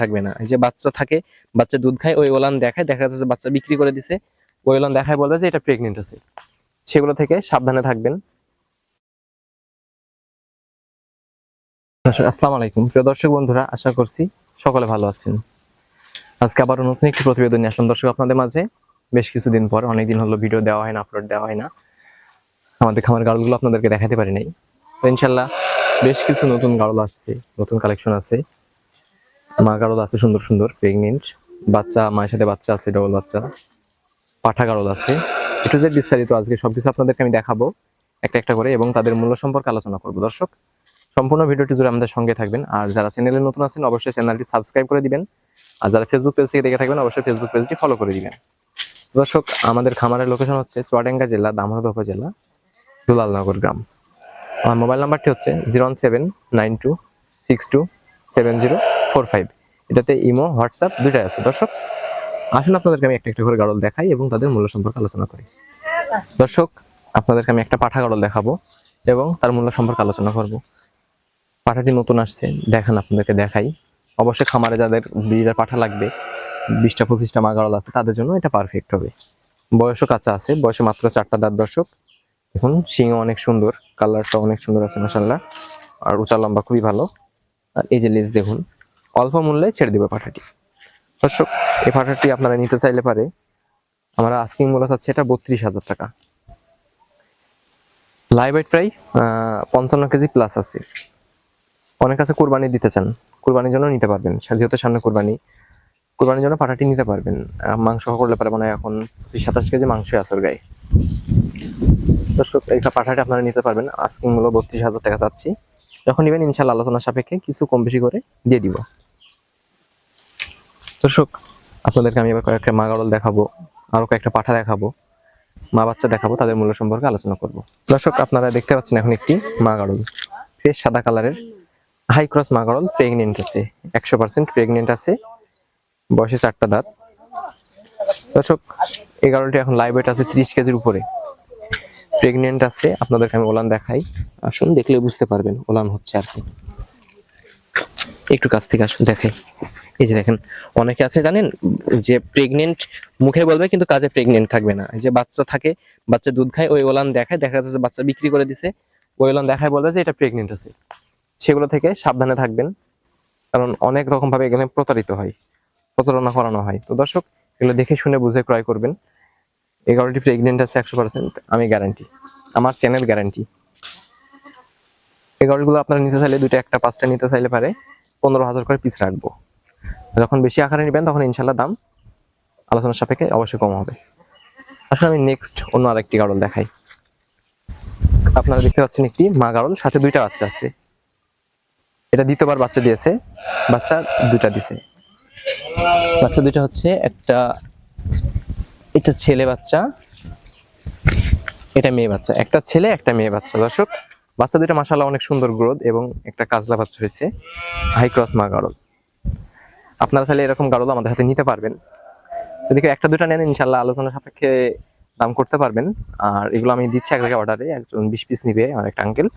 থাকবে না। এই যে বাচ্চা থাকে, বাচ্চা দুধ খায়, ওই ওলান দেখায়, দেখা যাচ্ছে বাচ্চা বিক্রি করে দিছে। ওই ওলান দেখায় বলে যে এটা প্রেগনেন্ট আছে। সেগুলো থেকে সাবধানে থাকবেন। আসসালামু আলাইকুম। প্রিয় দর্শক বন্ধুরা, আশা করছি সকলে ভালো আছেন। আজকে আবার নতুন একটি প্রতিবেদন নিয়ে আসলাম। দর্শক, আপনাদের মাঝে বেশ কিছুদিন পর, অনেকদিন হলো ভিডিও দেওয়া হয় না আপলোড দেওয়া হয় না। আমাদের খামার গাড়লগুলো আপনাদেরকে দেখাতে পারি নাই। তো ইনশাল্লাহ বেশ কিছু নতুন গাড়ল আসছে, নতুন কালেকশন আছে। মা গাড়ল আছে, সুন্দর সুন্দর প্রেগনেন্ট বাচ্চা, মায়ের সাথে বাচ্চা আছে ডবল বাচ্চা। পাঠা গাড়ল আছে। একটু যে বিস্তারিত আজকে সবকিছু আপনাদেরকে আমি দেখাবো, একটা একটা করে, এবং তাদের মূল্য সম্পর্কে আলোচনা করব। দর্শক, সম্পূর্ণ ভিডিওটি জুড়ে আমাদের সঙ্গে থাকবেন। আর যারা চ্যানেলে নতুন আছেন, অবশ্যই চ্যানেলটি সাবস্ক্রাইব করে দিবেন। আর যারা ফেসবুক পেজ থেকে দেখে থাকবেন, অবশ্যই ফেসবুক পেজটি ফলো করে দিবেন। দর্শক, আমাদের খামারের লোকেশন হচ্ছে চুয়াডাঙ্গা জেলা দামোহর উপজেলা দুলালনগর গ্রাম। আমার মোবাইল নাম্বারটি হচ্ছে zero one seven nine two six two seven zero four five. এটাতে ইমো, হোয়াটসঅ্যাপ দুটাই আছে। দর্শক, আসুন আপনাদেরকে আমি একটা একটা করে গাড়ল দেখাই এবং তাদের মূল্য সম্পর্কে আলোচনা করি। দর্শক, আপনাদেরকে আমি একটা পাঠা গাড়ল দেখাবো এবং তার মূল্য সম্পর্কে আলোচনা করব। পাঠাটি নতুন আসছে, দেখান আপনাদেরকে দেখাই। অবশ্যই খামারে যাদের বিড়ার পাঠা লাগবে, বিশটা, পঁচিশটা মাগাড়ল আছে, তাদের জন্য এটা পারফেক্ট হবে। বয়সও কাঁচা আছে, বয়সে মাত্র চারটা দাঁত দর্শক। দেখুন শিং অনেক সুন্দর কালারটা অনেক সুন্দর আছে মাসাল্লাহ আর উঁচা লম্বা খুবই ভালো। আর এই যে লেজ দেখুন অল্প মূল্যে ছেড়ে দেবে পাঠাটি। দর্শক, এই পাঠাটি আপনারা নিতে চাইলে পারে। আমরা আস্কিং মূল্য চাচ্ছি এটা বত্রিশ হাজার টাকা। লাইভ ওয়েট প্রায় পঞ্চান্ন কেজি প্লাস আছে। অনেক আছে কোরবানি দিতে চান। কোরবানির জন্য নিতে পারবেন। যেহেতু সামনে কোরবানি, কোরবানির জন্য পাঠাটি নিতে পারবেন। মাংস করলে পারে মানে এখন সাতাশ কেজি মাংস আসর গায়ে। দর্শক, এই পাঠাটি আপনারা নিতে পারবেন। আস্কিং মূল্য বত্রিশ হাজার টাকা চাচ্ছি। যখন নেবেন ইনশাল্লাহ আলোচনা সাপেক্ষে কিছু কম বেশি করে দিয়ে দিব। দর্শক, আপনাদেরকে আমি এবার কয়েকটা মা গাড়ল দেখাবো, আরও কয়েকটা পাঠা দেখাবো, মা বাচ্চা দেখাবো, তাদের মূল্য সম্পর্কে আলোচনা করব। দর্শক, আপনারা দেখতে পাচ্ছেন এখন একটি মা গাড়ল ফ্রেশ সাদা কালারের হাই ক্রস মা গাড়ল প্রেগনেন্ট আছে, একশো পার্সেন্ট প্রেগনেন্ট আছে, বয়সে চারটা দাঁত। দর্শক, এই গাড়লটি এখন লাইভ ওয়েট আছে ত্রিশ কেজির উপরে। প্রেগনেন্ট আছে, আপনাদেরকে আমি ওলান দেখাই। আসুন, দেখলে বুঝতে পারবেন ওলান হচ্ছে আর কি। একটু কাছ থেকে আসুন, দেখাই। এই যে দেখেন, অনেকে আছে, জানেন, যে প্রেগনেন্ট মুখে বলবে, কিন্তু কাজে প্রেগনেন্ট থাকবে না। যে বাচ্চা থাকে, বাচ্চা দুধ খায়, ওই ওলান দেখায়, দেখা যাচ্ছে বাচ্চা বিক্রি করে দিছে, ওই ওলান দেখায় বলবে যে এটা প্রেগনেন্ট আছে। সেগুলো থেকে সাবধানে থাকবেন, কারণ অনেক রকম ভাবে এখানে প্রতারিত হয়, প্রতারণা করানো হয়। তো দর্শক, এগুলো দেখে শুনে বুঝে ক্রয় করবেন। এগারোটি প্রেগনেন্ট আছে একশো পার্সেন্ট আমি গ্যারান্টি আমার চ্যানেল গ্যারান্টি এগারোগুলো আপনারা নিতে চাইলে দুটো একটা, পাঁচটা নিতে চাইলে পারে, পনেরো হাজার করে পিস রাখব। যখন বেশি আকারে নেবেন, তখন ইনশাল্লাহ দাম আলোচনার সাপেক্ষে অবশ্যই কম হবে। আসলে আমি নেক্সট অন্য আরেকটি গাড়ল দেখাই। আপনারা দেখতে পাচ্ছেন একটি মা গাড়ল সাথে দুইটা বাচ্চা আছে। এটা দ্বিতীয়বার বাচ্চা দিয়েছে, বাচ্চা দুইটা দিছে। বাচ্চা দুইটা হচ্ছে একটা এটা ছেলে বাচ্চা এটা মেয়ে বাচ্চা। একটা ছেলে, একটা মেয়ে বাচ্চা। দর্শক, বাচ্চা দুইটা মাসাল্লাহ অনেক সুন্দর গ্রোথ এবং একটা কাজলা বাচ্চা হয়েছে হাই ক্রস মা গাড়ল আপনারা চাইলে এরকম গাড়ল আমাদের হাতে নিতে পারবেন। যদি কেউ একটা, দুটা নেন, ইনশাল্লাহ আলোচনা সাপেক্ষে দাম করতে পারবেন। আর এগুলো আমি দিচ্ছি এক জায়গায় অর্ডারে একজন বিশ পিস নিবে, আমার একটা আঙ্কেল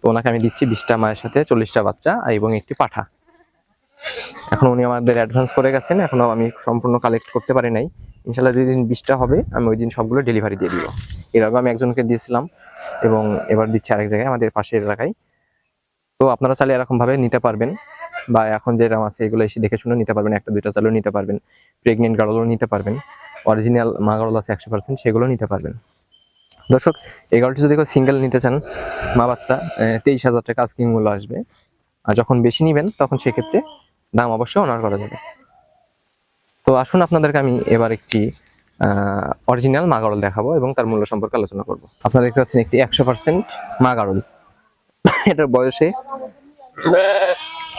তো ওনাকে আমি দিচ্ছি বিশটা মায়ের সাথে চল্লিশটা বাচ্চা এবং একটি পাঠা। এখন উনি আমাদের অ্যাডভান্স করে গেছেন এখনও আমি সম্পূর্ণ কালেক্ট করতে পারি নাই। ইনশাল্লাহ যেদিন বিশটা হবে, আমি ওই দিন সবগুলো ডেলিভারি দিয়ে দিব। এর আগে আমি একজনকে দিয়েছিলাম এবং এবার দিচ্ছি আরেক জায়গায়, আমাদের পাশের এলাকায় তো আপনারা চাইলে এরকমভাবে নিতে পারবেন। বা এখন যে রাম আছে, এগুলো এসে দেখে শুনে নিতে পারবেন। একটা, দুইটা চালও নিতে পারবেন। প্রেগনেন্ট গাড়লও নিতে পারবেন। অরিজিনাল মা গাড়ল আছে একশো পার্সেন্ট সেগুলো নিতে পারবেন। দর্শক, এই গাড়লটি যদি সিঙ্গেল নিতে চান, মা বাচ্চা তেইশ হাজার টাকা আজকিং মূল্য আসবে। আর যখন বেশি নেবেন, তখন সেক্ষেত্রে দাম অবশ্যই অনার করা যাবে। তো আসুন, আপনাদেরকে আমি এবার একটি অরিজিনাল মা গাড়ল দেখাবো এবং তার মূল্য সম্পর্কে আলোচনা করব। আপনারা দেখতে পাচ্ছেন একটি একশো পার্সেন্ট মা গাড়ল এটার বয়সে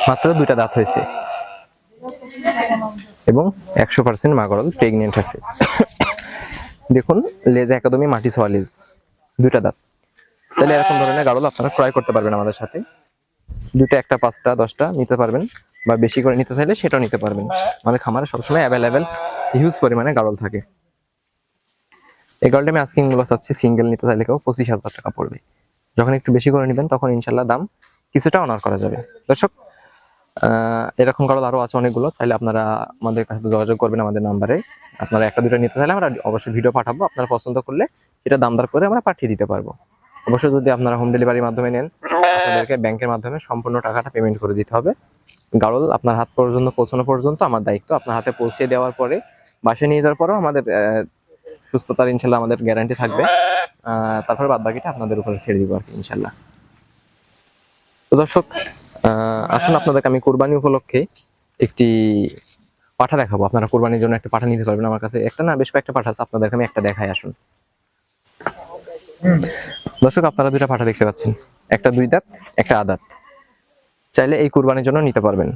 মাত্র দুইটা দাঁত হয়েছে। এবং একশো পার্সেন্ট মাগরল প্রেগনেন্ট আছে। দেখুন, লেজ একদমই মাটি ছোয়া লেজ, দুইটা দাঁত। তাহলে এরকম ধরনের গাড়ল আপনারা ক্রয় করতে পারবেন আমাদের সাথে। দুইটা, একটা, পাঁচটা, দশটা নিতে পারবেন, বা বেশি করে নিতে চাইলে সেটাও নিতে পারবেন। আমাদের খামারে সবসময় অ্যাভেলেবেল হিউজ পরিমাণে গাড়ল থাকে। এই গাড়লটা আমি আজকিং চাচ্ছি সিঙ্গেল নিতে চাইলে কেউ পঁচিশ হাজার টাকা পড়বে। যখন একটু বেশি করে নেবেন, তখন ইনশাল্লাহ দাম কিছুটা অনার করা যাবে। দর্শক এরকম কারও আরও আছে অনেকগুলো, চাইলে আপনারা আমাদের কাছে যোগাযোগ করবেন আমাদের নাম্বারে। আপনারা একটা দুটো নিতে চাইলে আমরা অবশ্যই ভিডিও পাঠাবো, আপনারা পছন্দ করলে সেটা দাম দর করে আমরা পাঠিয়ে দিতে পারব। অবশ্যই যদি আপনারা হোম ডেলিভারির মাধ্যমে নেন, আপনাদেরকে ব্যাংকের মাধ্যমে সম্পূর্ণ টাকাটা পেমেন্ট করে দিতে হবে। গাড়ল আপনার হাত পর্যন্ত, পৌঁছানো পর্যন্ত আমার দায়িত্ব। আপনার হাতে পৌঁছে দেওয়ার পরে, বাসায় নিয়ে যাওয়ার পরেও আমাদের সুস্থতার ইনশাল্লাহ আমাদের গ্যারান্টি থাকবে। তারপরে বাদ বাকিটা আপনাদের উপরে ছেড়ে দিব আর কি, ইনশাল্লাহ। তো দর্শক আসুন আপনাদেরকে আমি কোরবানি উপলক্ষে একটি পাঠা দেখাবো। আপনারা কোরবানির জন্য একটা পাঠা নিতে পারবেন আমার কাছে। একটা না, বেশ কয়েকটা পাঠা আছে, আপনাদেরকে আমি একটা দেখাই, আসুন। দর্শক, আপনারা দুইটা পাঠা দেখতে পাচ্ছেন। একটা দুই দাঁত, একটা আদাত চাইলে এই কুরবানির জন্য নিতে পারবেন।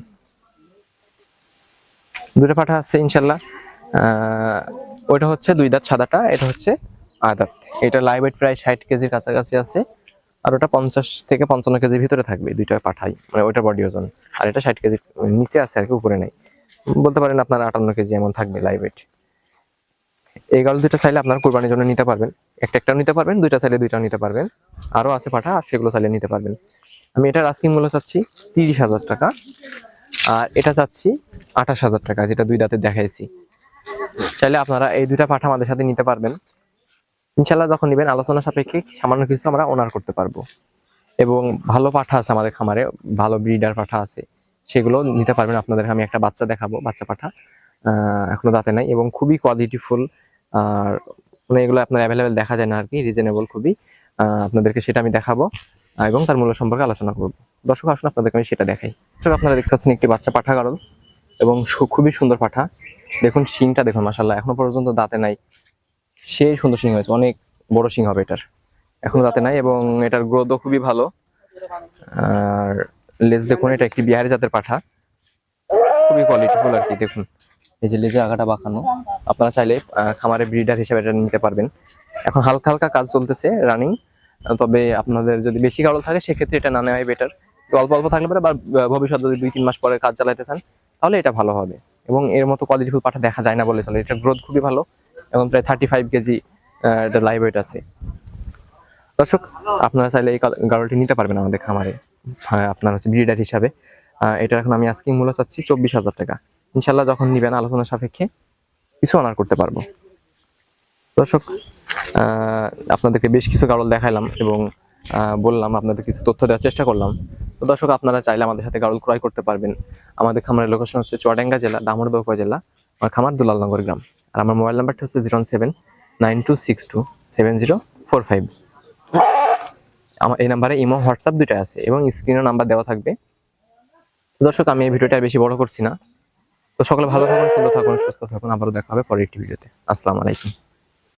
দুটো পাঠা আছে, ইনশাল্লাহ। ওইটা হচ্ছে দুই দাঁত সাদাটা, এটা হচ্ছে আদাত এটা লাইভ প্রায় ষাট কেজির কাছাকাছি আছে। আর ওটা পঞ্চাশ থেকে পঞ্চান্ন কেজির ভিতরে থাকবে দুইটা পাঠাই। মানে ওইটা বডি ওজন। আর এটা ষাট কেজির নিচে আছে আর কি, উপরে নেই। বলতে পারেন আপনার আটান্ন কেজি এমন থাকবে লাইভ ওয়েট এই গাল দুটো চাইলে আপনার কোরবানির জন্য নিতে পারবেন। একটা একটাও নিতে পারবেন, দুইটা চাইলে দুইটাও নিতে পারবেন। আরও আছে পাঠা, আর সেগুলো চাইলে নিতে পারবেন। আমি এটার আস্কিং মূল্য চাচ্ছি তিরিশ হাজার টাকা। আর এটা চাচ্ছি আঠাশ হাজার টাকা, যেটা দুই দাঁতে দেখাইছি। চাইলে আপনারা এই দুইটা পাঠা আমাদের সাথে নিতে পারবেন। ইনশাল্লাহ যখন নেবেন, আলোচনা সাপেক্ষে সামান্য কিছু আমরা ওনার করতে পারব। এবং ভালো পাঠা আছে আমাদের খামারে, ভালো ব্রিডার পাঠা আছে, সেগুলো নিতে পারবেন আপনাদের। আমি একটা বাচ্চা দেখাবো, বাচ্চা পাঠা এখনও দাঁতে নাই এবং খুবই কোয়ালিটিফুল আর মানে এগুলো আপনার অ্যাভেলেবেল দেখা যায় না আর কি রিজনেবল খুবই। আপনাদেরকে সেটা আমি দেখাবো এবং তার মূল্য সম্পর্কে আলোচনা করব। দর্শক, আসুন আপনাদেরকে আমি সেটা দেখাই। দর্শক, আপনারা দেখতে পাচ্ছেন একটি বাচ্চা পাঠা গাড়ল এবং খুবই সুন্দর পাঠা। দেখুন, শিংটা দেখুন মাসাল্লাহ এখনও পর্যন্ত দাঁতে নাই। সেই সুন্দর শিং হয়েছে অনেক বড় শিং হবে এটার। এখনও দাঁতে নাই এবং এটার গ্রোথও খুবই ভালো। আর লেজ দেখুন এটা একটি বিহারি জাতের পাঠা। খুবই কোয়ালিটি কোয়ালিটিফুল আর কি দেখুন। এই যে লেজে আগাটা বাঁকানো আপনারা চাইলে খামারে ব্রিডার হিসেবে এটা নিতে পারবেন। এখন হালকা হালকা কাজ চলতেছে রানিং তবে আপনাদের যদি বেশি গাড়ল থাকে সেক্ষেত্রে এটা না নেওয়াই বেটার অল্প অল্প থাকলে পরে বা আহ, ভবিষ্যতে যদি দুই তিন মাস পরে কাজ চালাইতে চান তাহলে এটা ভালো হবে। এবং এর মতো কোয়ালিটিফুল পাঠা দেখা যায় না বলে চলে এটা গ্রোথ খুবই ভালো। এবং প্রায় থার্টি ফাইভ কেজি এটা লাইভ ওয়েট আছে। দর্শক, আপনারা চাইলে এই গাড়লটি নিতে পারবেন আমাদের খামারে। হ্যাঁ আপনার হচ্ছে ব্রিডার হিসাবে। এটা এখন আমি আস্কিং মূল্য চাচ্ছি চব্বিশ হাজার টাকা। ইনশাল্লাহ যখন নিবেন আলোচনা সাপেক্ষে কিছু অনার করতে পারব। দর্শক আপনাদেরকে বেশ কিছু গাড়ল দেখাইলাম এবং বললাম আপনাদের কিছু তথ্য দেওয়ার চেষ্টা করলাম। তো দর্শক, আপনারা চাইলে আমাদের সাথে গাড়ল ক্রয় করতে পারবেন। আমাদের খামারের লোকেশন হচ্ছে চুয়াডাঙ্গা জেলা দামোদর উপজেলা, আমার খামার দুলালনগর গ্রাম। আর আমার মোবাইল নাম্বারটা হচ্ছে zero seven nine two six two seven zero four five. আমার এই নাম্বারে ইমো, হোয়াটসঅ্যাপ দুটো আছে এবং স্ক্রিনে নাম্বার দেওয়া থাকবে। দর্শক, আমি এই ভিডিওটা বেশি বড় করছি না। তো সকলে ভালো থাকুন, সুন্দর থাকুন, সুস্থ থাকুন। আবারও দেখা হবে পরের একটি ভিডিওতে। আসসালামু আলাইকুম।